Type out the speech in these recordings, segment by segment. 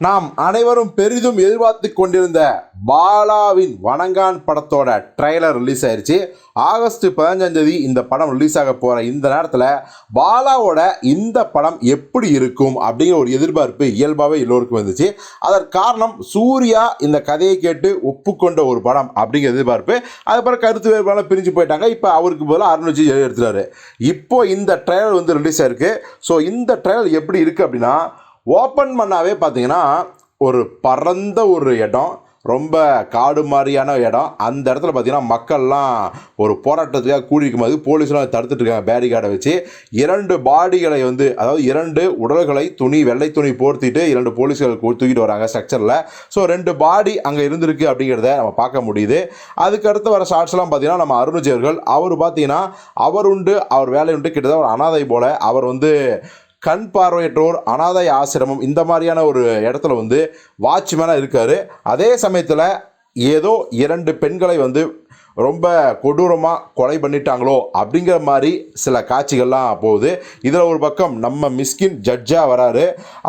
நாம் அனைவரும் பெரிதும் எதிர்பார்த்து கொண்டிருந்த பாலாவின் வணங்கான் படத்தோட ட்ரெய்லர் ரிலீஸ் ஆயிடுச்சு ஆகஸ்ட் பதினஞ்சாம் தேதி இந்த படம் ரிலீஸ் ஆக போகிற இந்த நேரத்தில் பாலாவோட இந்த படம் எப்படி இருக்கும் அப்படிங்கிற ஒரு எதிர்பார்ப்பு இயல்பாகவே எல்லோருக்கும் வந்துச்சு அதற்கு காரணம் சூர்யா இந்த கதையை கேட்டு ஒப்புக்கொண்ட ஒரு படம் அப்படிங்கிற எதிர்பார்ப்பு. அதுக்கப்புறம் கருத்து வேறுபாடு பிரிஞ்சு போயிட்டாங்க. இப்போ அவருக்கு பதிலாக அருண் விஜய் எடுத்துட்டாரு. இப்போ இந்த ட்ரைலர் வந்து ரிலீஸ் ஆயிருக்கு. ஸோ இந்த ட்ரைலர் எப்படி இருக்குது அப்படின்னா ஓப்பன் பண்ணாவே பார்த்தீங்கன்னா ஒரு பரந்த ஒரு இடம் ரொம்ப காடு மாதிரியான இடம். அந்த இடத்துல பார்த்தீங்கன்னா மக்கள்லாம் ஒரு போராட்டத்துக்காக கூடியிருக்கும் போது போலீஸ்லாம் தடுத்துட்டு இருக்காங்க பேரிகார்டை வச்சு. இரண்டு பாடிகளை வந்து அதாவது இரண்டு உடல்களை துணி வெள்ளை துணி போர்த்திட்டு இரண்டு போலீஸ்கள் தூக்கிட்டு வராங்க ஸ்ட்ரக்சரில். ஸோ ரெண்டு பாடி அங்கே இருந்திருக்கு அப்படிங்கிறத நம்ம பார்க்க முடியுது. அதுக்கடுத்து வர ஷார்ட்ஸ்லாம் பார்த்தீங்கன்னா நம்ம அருண் அவர்கள் அவர் பார்த்தீங்கன்னா அவர் உண்டு அவர் வேலை உண்டு. கிட்டத்தட்ட ஒரு அனாதை போல். அவர் வந்து கண் பார்வையற்றோர் அனாதை ஆசிரமம் இந்த மாதிரியான ஒரு இடத்துல வந்து வாட்ச்மேனாக இருக்கார். அதே சமயத்தில் ஏதோ இரண்டு பெண்களை வந்து ரொம்ப கொடூரமாக கொலை பண்ணிட்டாங்களோ அப்படிங்கிற மாதிரி சில காட்சிகள்லாம் போகுது. இதில் ஒரு பக்கம் நம்ம மிஸ்கின் ஜட்ஜாக வராரு.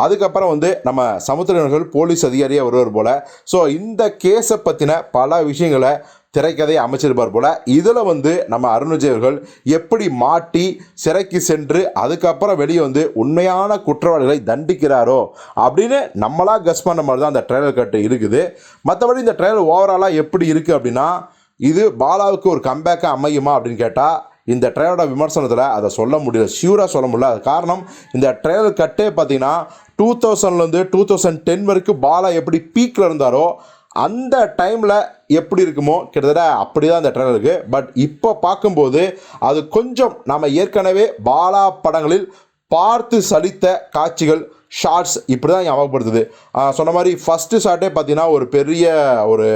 அதுக்கப்புறம் வந்து நம்ம சமுத்திரர்கள் போலீஸ் அதிகாரியாக வருவார் போல். ஸோ இந்த கேஸை பற்றின பல விஷயங்களை திரைக்கதை அமைச்சிருப்பார் போல். இதில் வந்து நம்ம அருண்விஜய் அவர்கள் எப்படி மாட்டி சிறைக்கு சென்று அதுக்கப்புறம் வெளியே வந்து உண்மையான குற்றவாளிகளை தண்டிக்கிறாரோ அப்படின்னு நம்மளாக கஸ் பண்ண மாதிரி தான் அந்த ட்ரெய்லர் கட்டு இருக்குது. மற்றபடி இந்த ட்ரெய்லர் ஓவராலாக எப்படி இருக்குது அப்படின்னா இது பாலாவுக்கு ஒரு கம்பேக்காக அமையுமா அப்படின்னு கேட்டால் இந்த ட்ரெயிலோட விமர்சனத்தில் அதை சொல்ல முடியல ஷியூராக சொல்ல முடியல. அது காரணம் இந்த ட்ரெயிலர் கட்டே பார்த்தீங்கன்னா டூ தௌசண்ட்லேருந்து டூ தௌசண்ட் டென் வரைக்கும் பாலா எப்படி பீக்கில் இருந்தாரோ அந்த டைமில் எப்படி இருக்குமோ கிட்டத்தட்ட அப்படி தான் அந்த ட்ரெயிலர் இருக்குது பட் இப்போ பார்க்கும்போது அது கொஞ்சம் நம்ம ஏற்கனவே பாலா படங்களில் பார்த்து சலித்த காட்சிகள் ஷார்ட்ஸ் இப்படி தான் ஞாபகப்படுத்துது சொன்ன மாதிரி ஃபஸ்ட்டு ஷார்ட்டே பார்த்தீங்கன்னா ஒரு பெரிய ஒரு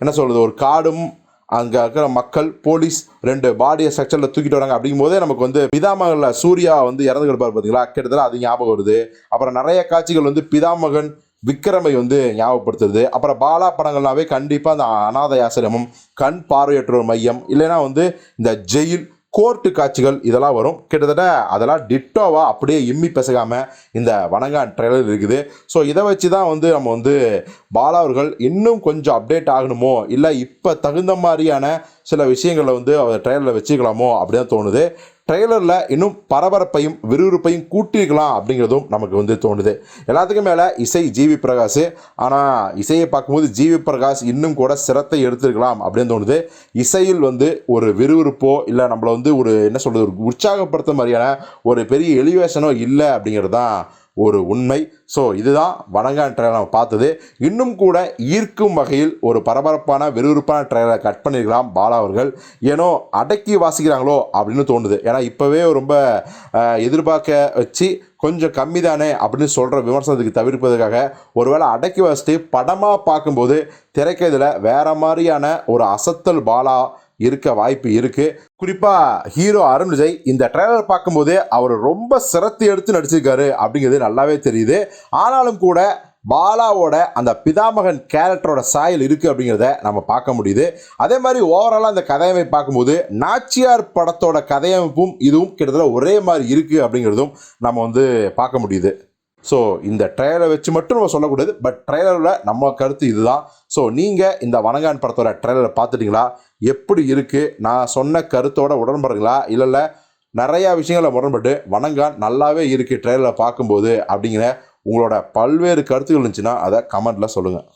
என்ன சொல்கிறது ஒரு காடும் அங்கே இருக்கிற மக்கள் போலீஸ் ரெண்டு பாடியை ஸ்ட்ரக்சரில் தூக்கிட்டு வராங்க. அப்படிங்கும் போதே நமக்கு வந்து பிதாமகனில் சூர்யா வந்து இறந்து கிடப்பார் பார்த்தீங்களா கிட்டத்தட்ட அது ஞாபகம் வருது. அப்புறம் நிறைய காட்சிகள் வந்து பிதாமகன் விக்ரமை வந்து ஞாபகப்படுத்துறது அப்புறம் பாலா படங்கள்னாவே கண்டிப்பாக அந்த அனாதை ஆசிரமம் கண் பார்வையற்றோர் மையம் இல்லைன்னா வந்து இந்த ஜெயில் கோர்ட்டு காட்சிகள் இதெல்லாம் வரும். கிட்டத்தட்ட அதெல்லாம் டிட்டோவாக அப்படியே இம்மி பெசகாமல் இந்த வணங்கான் ட்ரெய்லர் இருக்குது. ஸோ இதை வச்சு தான் வந்து நம்ம வந்து பாலா அவர்கள் இன்னும் கொஞ்சம் அப்டேட் ஆகணுமோ? இல்லை இப்போ தகுந்த மாதிரியான சில விஷயங்களை வந்து அவர் ட்ரெய்லரில் வச்சுக்கலாமோ அப்படின்னு தோணுது. ட்ரெய்லரில் இன்னும் பரபரப்பையும் விறுவிறுப்பையும் கூட்டியிருக்கலாம் அப்படிங்கிறதும் நமக்கு வந்து தோணுது. எல்லாத்துக்கும் மேலே இசை ஜிவி பிரகாஷ். ஆனால் இசையை பார்க்கும்போது ஜிவி பிரகாஷ் இன்னும் கூட சிரத்தை எடுத்திருக்கலாம் அப்படின்னு தோணுது. இசையில் வந்து ஒரு விறுவிறுப்போ இல்லை நம்மளை வந்து ஒரு என்ன சொல்கிறது ஒரு உற்சாகப்படுத்த மாதிரியான ஒரு பெரிய எலிவேஷனோ இல்லை அப்படிங்கிறது தான் ஒரு உண்மை. ஸோ இதுதான் வணங்கான் ட்ரெயிலர் நம்ம பார்த்தது. இன்னும் கூட ஈர்க்கும் வகையில் ஒரு பரபரப்பான விறுவிறுப்பான ட்ரெயிலரை கட் பண்ணியிருக்கலாம் பாலா அவர்கள். ஏனோ அடக்கி வாசிக்கிறாங்களோ அப்படின்னு தோணுது. ஏன்னா இப்போவே ரொம்ப எதிர்பார்க்க வச்சு கொஞ்சம் கம்மி தானே அப்படின்னு சொல்கிற விமர்சனத்துக்கு தவிர்ப்பதற்காக ஒருவேளை அடக்கி வாசித்து படமாக பார்க்கும்போது திரைக்கதில் வேறு மாதிரியான ஒரு அசத்தல் பாலா இருக்க வாய்ப்பு இருக்கு. குறிப்பா ஹீரோ அருண் விஜய் இந்த ட்ரெய்லர் பார்க்கும்போதே அவர் ரொம்ப சிரத்தை எடுத்து நடிச்சிருக்காரு அப்படிங்கிறது நல்லாவே தெரியுது. ஆனாலும் கூட பாலாவோட அந்த பிதாமகன் கேரக்டரோட சாயல் இருக்குது அப்படிங்கிறத நம்ம பார்க்க முடியுது. அதே மாதிரி ஓவராலாக அந்த கதையமைப்பு பார்க்கும்போது நாச்சியார் படத்தோட கதையமைப்பும் இதுவும் கிட்டத்தட்ட ஒரே மாதிரி இருக்குது அப்படிங்கிறதும் நம்ம வந்து பார்க்க முடியுது. ஸோ இந்த ட்ரெயலை வச்சு மட்டும் நம்ம சொல்லக்கூடாது பட் ட்ரெய்லரில் நம்ம கருத்து இதுதான். ஸோ நீங்கள் இந்த வணங்கான் படத்தோட ட்ரெயலரை பார்த்துட்டீங்களா? எப்படி இருக்குது நான் சொன்ன கருத்தோட உடன்படுறீங்களா? இல்லை இல்லை நிறையா விஷயங்களை முரண்பட்டு வணங்கான் நல்லாவே இருக்குது ட்ரெயிலரை பார்க்கும்போது அப்படிங்கிற உங்களோட பல்வேறு கருத்துக்கள் இருந்துச்சுன்னா அதை கமெண்ட்டில் சொல்லுங்கள்